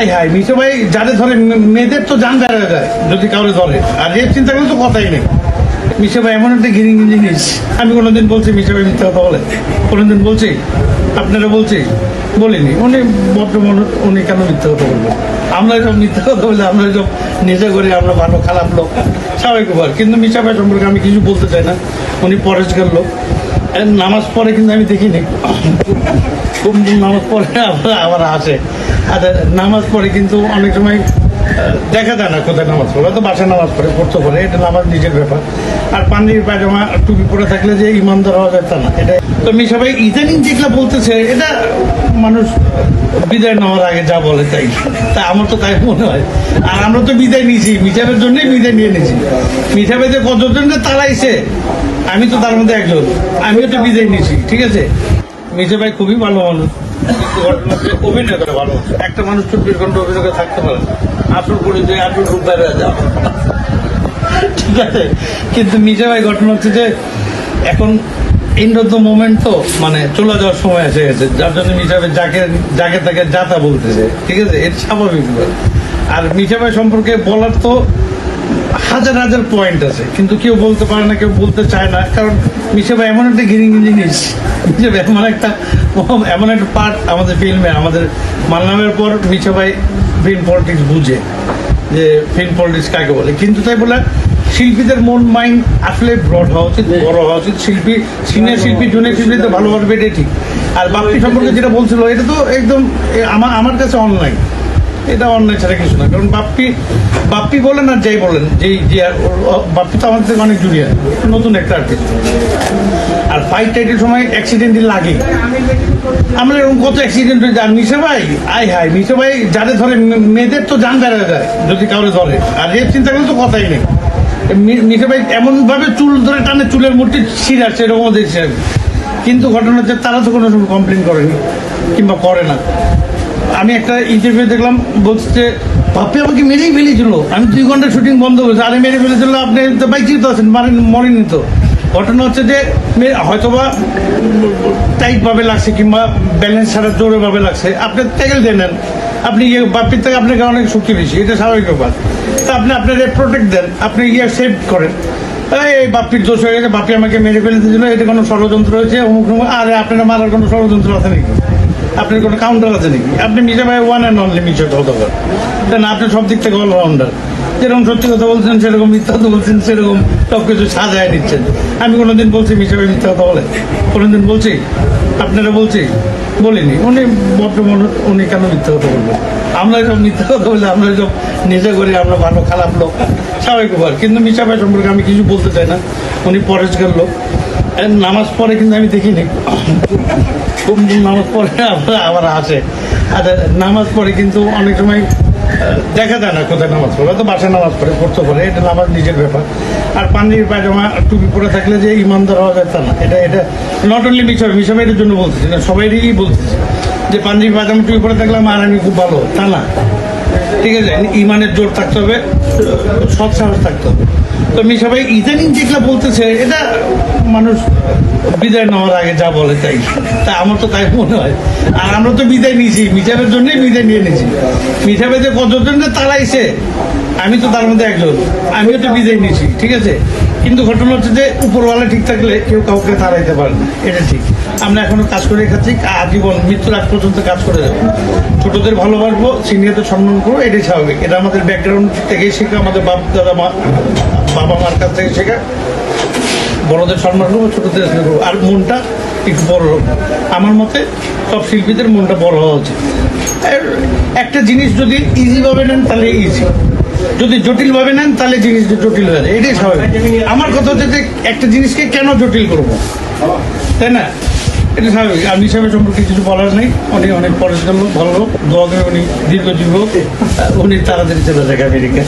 I high, Meesho ভাই, যাদের ধরে মেয়েদের তো জান বেড়া যায়, যদি কাউরে ধরে। আর এর চিন্তা করলে তো কথাই নেই। মিশো ভাই, এমন একটা গিরিং জিনিস। আমি কোনোদিন বলছি মিশো ভাই মিথ্যা কথা বলে। কোনোদিন বলছি, আপনারা বলছি, বলিনি। উনি বর্তমান উনি কেন মিথ্যা কথা বলবেন? আমরা সব মিথ্যা কথা বলে আমরা সব নিজে করি আমরা ভালো, খারাপ লোক। স্বাভাবিক ব্যাপার। কিন্তু মিশা ভাই সম্পর্কে আমি কিছু বলতে চাই না। উনি পরেশগার লোক। নামাজ পড়ে কিন্তু আমি দেখিনি। খুব নামাজ পড়ে আবার আবার আসে। আর নামাজ পড়ে কিন্তু অনেক সময় দেখা যায় না কোথায় নামাজ পড়ে। তো বাসায় নামাজ পড়ে, পড়তে পারে এটা নামাজ নিজের ব্যাপার। আর পাঞ্জাবি পায়জামা টুপি পরে থাকলে যে ইমানদার হওয়া যায় তা না। এটা তো আমি সবাই ইদানিং যেগুলো বলতেছে, এটা মানুষ বিদায় নেওয়ার আগে যা বলে তাই। তা আমার তো তাই মনে হয়। আর আমরা তো বিদায় নিয়েছি, মিঠাবের জন্যই বিদায় নিয়ে নিয়েছি। মিঠাবে যে কতজনকে তাড়াইছে আমি তো তার মধ্যে একজন। আমিও তো বিদায় নিয়েছি, ঠিক আছে? মিঠে ভাই খুবই ভালো মানুষ। করে ভালো। একটা মানুষ চব্বিশ করে থাকতে যায় ঠিক আছে? কিন্তু মিঠে ভাই ঘটনা হচ্ছে যে, এখন এন্ড অফ দ্য মোমেন্ট তো মানে চলে যাওয়ার সময় এসে গেছে যার জন্য ভাই যাকে যাকে তাকে যাতা বলতেছে। ঠিক আছে? এটা স্বাভাবিক আর মিঠা সম্পর্কে বলার তো হাজার হাজার পয়েন্ট আছে। কিন্তু কেউ বলতে পারে না, কেউ বলতে চায় না। কারণ মিশে এমন একটা গিরিং জিনিস। মিশে ভাই এমন একটা এমন একটা পার্ট আমাদের ফিল্মে আমাদের মানলামের পর মিশে ভাই ফিল্ম পলিটিক্স বুঝে। যে ফিল্ম পলিটিক্স কাকে বলে? কিন্তু তাই বলে শিল্পীদের মন মাইন্ড আসলে ব্রড হওয়া উচিত বড় হওয়া উচিত। শিল্পী সিনিয়র শিল্পী জুনিয়র শিল্পী তো ভালোবাসবে এটাই ঠিক। আর বাপ্পি সম্পর্কে যেটা বলছিল এটা তো একদম আমার আমার কাছে অনলাইন এটা অন্যায় ছাড়া কিছু না। কারণ বাপ্পি বাপ্পি বলেন আর যাই বলেন যেই যে বাপ্পি তো আমাদের থেকে অনেক জুনিয়র নতুন একটা আর্টিস্ট আর ফাইট টাইটের সময় অ্যাক্সিডেন্টই লাগে। আমরা এরকম কত অ্যাক্সিডেন্ট হয়ে যান মিশে ভাই আই হাই মিশে ভাই যাদের ধরে মেয়েদের তো জান বেড়া যায় যদি কাউরে ধরে। আর রেপ চিন্তা করলে তো কথাই নেই। মিশে ভাই এমন ভাবে চুল ধরে টানে চুলের মূর্তি ছিঁড়াচ্ছে এরকম দেখছি আমি। কিন্তু ঘটনা হচ্ছে তারা তো কোনো সময় কমপ্লেন করেনি, কিংবা করে না। আমি একটা ইন্টারভিউ দেখলাম, বলছে, বাপি, আমাকে মেরেই ফেলেছিল। আমি দুই ঘণ্টা শুটিং বন্ধ করেছি। আরে, মেরে ফেলেছিল, আপনি তো বাইক চিন্তা আছেন মানে মরেনি তো। ঘটনা হচ্ছে যে হয়তোবা টাইট ভাবে লাগছে, কিংবা ব্যালেন্স ছাড়া জোরে ভাবে লাগছে। আপনি ট্যাকেল দিয়ে নেন। আপনি ইয়ে বাপির থেকে আপনাকে অনেক শক্তি বেশি এটা স্বাভাবিক ব্যাপার। আপনি আপনার প্রোটেক্ট দেন আপনি ইয়ে সেভ করেন। এই, বাপির দোষ হয়ে গেছে বাপি আমাকে মেরে ফেলে দিয়েছিল এটা কোনো ষড়যন্ত্র হয়েছে অমুক আরে আপনারা মারার কোনো ষড়যন্ত্র আছে নাকি? আপনার কোনো কাউন্টার আছে নাকি? আপনি মিশে ভাই ওয়ান অ্যান্ড অনলি মিশে বলেন। না আপনি সব দিক থেকে অলরাউন্ডার যেরকম সত্যি কথা বলছেন সেরকম মিথ্যা কথা বলছেন সেরকম সব কিছু সাজায় দিচ্ছেন আমি কোনোদিন বলছি মিশে ভাই মিথ্যা কথা বলে। কোনোদিন বলছি? আপনারা বলছি, বলিনি। উনি মানুষ উনি কেন মিথ্যা কথা বলবেন? আমরা সব মিথ্যা কথা বলে আমরা সব নিজে করি আমরা ভালো, খারাপ লোক, স্বাভাবিক ব্যাপার। কিন্তু মিশা ভাই সম্পর্কে আমি কিছু বলতে চাই না। উনি পরেশগার লোক। নামাজ পড়ে কিন্তু আমি দেখিনি। নামাজ পড়ে আবার আসে। আর নামাজ পড়ে কিন্তু অনেক সময় দেখা যায় না কোথায় নামাজ পড়ে তো বাসায় নামাজ পড়ে, পড়তে পারে, এটা নামাজ নিজের ব্যাপার। আর পাঞ্জাবি পায়জামা, টুপি পরে থাকলে যে ইমানদার হওয়া যায় তা না। এটা এটা নট অনলি মিশাবে মিশাবে এটার জন্য বলতেছি না সবাইকেই বলতেছি যে পাঞ্জাবি পায়জামা, টুপি পরে থাকলে আমার আমি খুব ভালো, তা না। ঠিক আছে ইমানের জোর থাকতে হবে, সৎ সাহস থাকতে হবে। তো মিশা ভাই, ইদানিং যেগুলো বলতেছে, এটা মানুষ বিদায় নেওয়ার আগে যা বলে তাই। তা আমার তো তাই মনে হয়। আর আমরা তো বিদায় নিয়েছি মিঠাবের জন্যই বিদায় নিয়ে নিয়েছি। মিঠাবে যে কতজন তারাইছে, আমি তো তার মধ্যে একজন। আমিও তো বিদায় নিয়েছি, ঠিক আছে? কিন্তু ঘটনা হচ্ছে যে উপরওয়ালা ঠিক থাকলে কেউ কাউকে তাড়াইতে পারে এটা ঠিক। আমরা এখনও কাজ করে খাচ্ছি আজীবন মৃত্যুর আগ পর্যন্ত কাজ করে যাব। ছোটদের ভালোবাসবো, সিনিয়রদের সম্মান করব, এটাই স্বাভাবিক। এটা আমাদের ব্যাকগ্রাউন্ড থেকেই শেখা, আমাদের বাপ, দাদা, মা, বাবা মার কাছ থেকে শেখা। বড়দের সম্মান করব, ছোটদের করব। আর মনটা একটু বড় আমার মতে সব শিল্পীদের মনটা বড় হওয়া উচিত। একটা জিনিস যদি ইজিভাবে নেন, তাহলে ইজি যদি জটিল ভাবে নেন, তাহলে জিনিস জটিল হয়ে যায়। এটাই স্বাভাবিক। আমার কথা হচ্ছে যে একটা জিনিসকে কেন জটিল করব? তাই না? এটা স্বাভাবিক। আমি হিসাবে সম্পর্কে কিছু বলার নেই। উনি অনেক পরের লোক ভালো লোক, দোয়া করে উনি দীর্ঘজীবী উনি তাড়াতাড়ি চলে যায় আমেরিকা